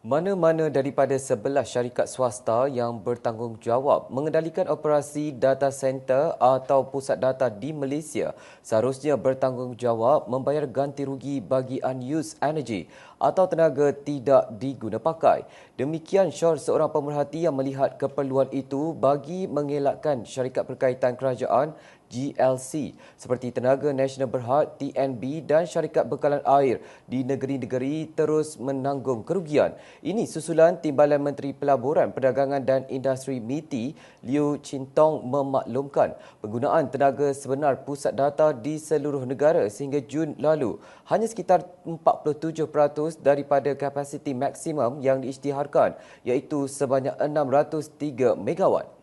Mana-mana daripada sebelah syarikat swasta yang bertanggungjawab mengendalikan operasi data center atau pusat data di Malaysia seharusnya bertanggungjawab membayar ganti rugi bagi unused energy atau tenaga tidak diguna pakai. Demikian Syar seorang pemerhati yang melihat keperluan itu bagi mengelakkan syarikat berkaitan kerajaan GLC seperti Tenaga Nasional Berhad TNB dan syarikat bekalan air di negeri-negeri terus menanggung kerugian. Ini susulan Timbalan Menteri Pelaburan, Perdagangan dan Industri MITI Liu Chintong memaklumkan penggunaan tenaga sebenar pusat data di seluruh negara sehingga Jun lalu hanya sekitar 47% daripada kapasiti maksimum yang diisytiharkan iaitu sebanyak 603 megawatt.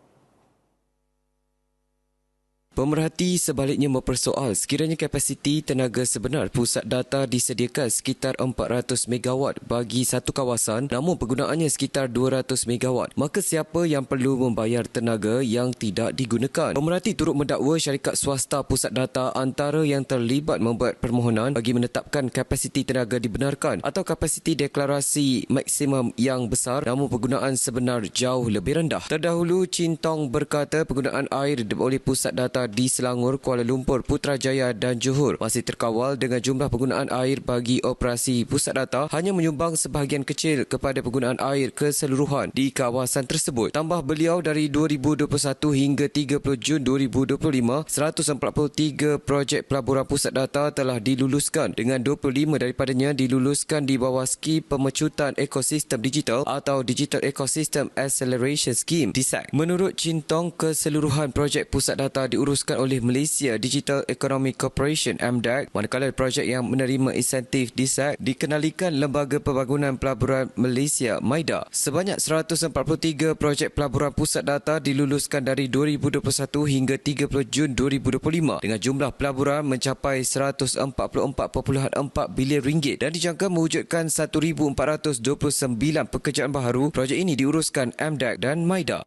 Pemerhati sebaliknya mempersoal sekiranya kapasiti tenaga sebenar pusat data disediakan sekitar 400 megawatt bagi satu kawasan namun penggunaannya sekitar 200 megawatt maka siapa yang perlu membayar tenaga yang tidak digunakan. Pemerhati turut mendakwa syarikat swasta pusat data antara yang terlibat membuat permohonan bagi menetapkan kapasiti tenaga dibenarkan atau kapasiti deklarasi maksimum yang besar namun penggunaan sebenar jauh lebih rendah. Terdahulu Cintong berkata penggunaan air oleh pusat data di Selangor, Kuala Lumpur, Putrajaya dan Johor masih terkawal dengan jumlah penggunaan air bagi operasi pusat data hanya menyumbang sebahagian kecil kepada penggunaan air keseluruhan di kawasan tersebut. Tambah beliau dari 2021 hingga 30 Jun 2025, 143 projek pelaburan pusat data telah diluluskan dengan 25 daripadanya diluluskan di bawah skim pemecutan ekosistem digital atau Digital Ecosystem Acceleration Scheme DISAC. Menurut Cintong, keseluruhan projek pusat data diurus diteruskan oleh Malaysia Digital Economic Corporation MDEC manakala projek yang menerima insentif DISAC dikenalikan Lembaga Pembangunan Pelaburan Malaysia MAIDA. Sebanyak 143 projek pelaburan pusat data diluluskan dari 2021 hingga 30 Jun 2025 dengan jumlah pelaburan mencapai 144.4 bilion ringgit dan dijangka mewujudkan 1429 pekerjaan baharu. Projek ini diuruskan MDEC dan MAIDA.